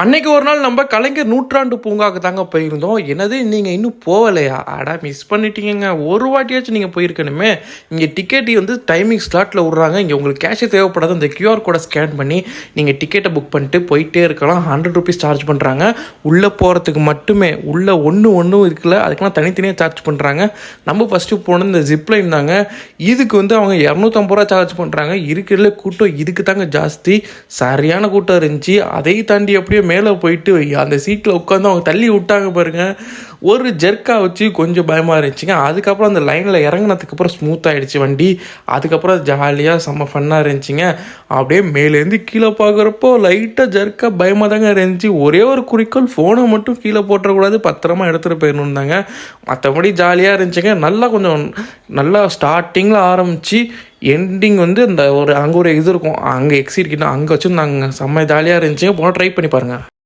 அன்னைக்கு ஒரு நாள் நம்ம கலைஞர் நூற்றாண்டு பூங்காவுக்கு தாங்க போயிருந்தோம். என்னது நீங்கள் இன்னும் போகலையா அடா மிஸ் பண்ணிட்டீங்க ஒரு வாட்டியாச்சும் நீங்கள் போயிருக்கணுமே. இங்கே டிக்கெட்டு வந்து டைமிங் ஸ்லாட்டில் விட்றாங்க. இங்கே உங்களுக்கு கேஷே தேவைப்படாது அந்த கியூஆர் கோடை ஸ்கேன் பண்ணி நீங்கள் டிக்கெட்டை புக் பண்ணிட்டு போயிட்டே இருக்கலாம். ஹண்ட்ரட் ருபீஸ் சார்ஜ் பண்ணுறாங்க உள்ளே போகிறதுக்கு மட்டுமே. உள்ளே ஒன்று ஒன்றும் இருக்குல்ல. அதுக்கெல்லாம் தனித்தனியாக சார்ஜ் பண்ணுறாங்க நம்ம ஃபஸ்ட்டு போனது இந்த ஜிப்லைன் தாங்க. இதுக்கு வந்து அவங்க இரநூத்தம்பது ரூபா சார்ஜ் பண்ணுறாங்க இருக்கிறதுல கூட்டம் இதுக்கு தாங்க ஜாஸ்தி. சரியான கூட்டம் இருந்துச்சு. அதை தாண்டி அப்படியே மேலே போயிட்டு அந்த சீட்டில் உட்காந்து அவங்க தள்ளி விட்டாங்க பாருங்க. ஒரு ஜெர்க்கா வச்சு கொஞ்சம் பயமாக இருந்துச்சுங்க. அதுக்கப்புறம் அந்த லைனில் இறங்குனதுக்கப்புறம் ஸ்மூத் ஆகிடுச்சு வண்டி. அதுக்கப்புறம் ஜாலியாக செம்ம ஃபன்னாக இருந்துச்சுங்க. அப்படியே மேலேருந்து கீழே பார்க்குறப்போ லைட்டாக ஜெர்க்காக பயமாக தாங்க இருந்துச்சு. ஒரே ஒரு குறிக்கோள் ஃபோனை மட்டும் கீழே போட்டுறக்கூடாது. பத்திரமா எடுத்துகிட்டு போயிடணும் தாங்க. மற்றபடி ஜாலியாக இருந்துச்சுங்க. நல்லா கொஞ்சம் நல்லா ஸ்டார்டிங்கில் ஆரம்பித்து எண்டிங் வந்து இந்த ஒரு அங்கே ஒரு இது இருக்கும். அங்கே எக்ஸிட் கிட்ட அங்கே வச்சு நாங்கள் செம்ம ஜாலியாக இருந்துச்சுங்க. போனால் ட்ரை பண்ணி பாருங்கள்